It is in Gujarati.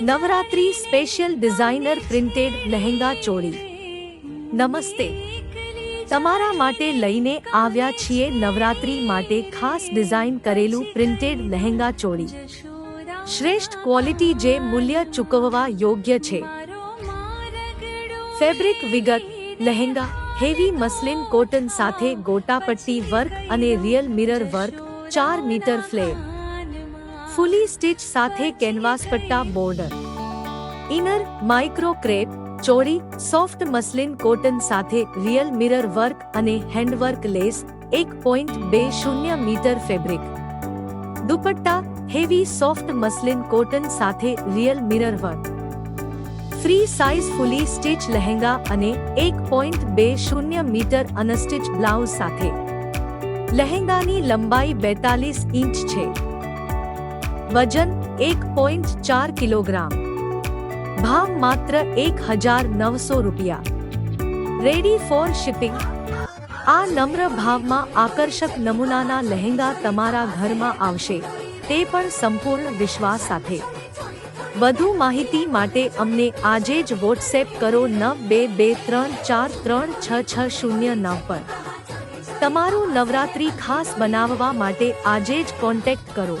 Navratri special designer printed lehenga choli નમસ્તે તમારા માટે લઈને આવ્યા છીએ નવરાત્રી માટે ખાસ ડિઝાઇન કરેલું પ્રિન્ટેડ લહેંગા ચોળી શ્રેષ્ઠ ક્વોલિટી જે મૂલ્ય ચૂકવવા યોગ્ય છે ફેબ્રિક વિગત લહેંગા હેવી મસ્લિન કોટન સાથે ગોટાપટ્ટી વર્ક અને રિયલ મિરર વર્ક ચાર મીટર ફ્લેર ફુલી સ્ટિચ સાથે કેનવાસ પટ્ટા border inner micro crepe choli soft muslin cotton સાથે રિયલ મિરર વર્ક અને હેન્ડવર્ક લેસ એક પોઈન્ટ બે શૂન્ય metre fabric dupatta heavy soft muslin cotton સાથે real mirror work free size fully stitch lehenga અને એક પોઈન્ટ બે શૂન્ય મીટર અનસ્ટિચ બ્લાઉઝ સાથે લહેંગાની લંબાઈ બેતાલીસ ઇંચ છે વજન એક પોઈન્ટ ચાર કિલોગ્રામ. ભાવ માત્ર એક હજાર નવસો રૂપિયા. રેડી ફોર શિપિંગ આ નમ્ર ભાવમાં આકર્ષક નમૂનાના લહેંગા તમારા ઘરમાં આવશે, તે પણ સંપૂર્ણ વિશ્વાસ સાથે. વધુ માહિતી માટે અમને આજે જ વોટ્સએપ કરો નવ બે બે ત્રણ ચાર ત્રણ છ છ શૂન્ય નવ પર. તમારું નવરાત્રી ખાસ બનાવવા માટે આજે જ કોન્ટેક્ટ કરો.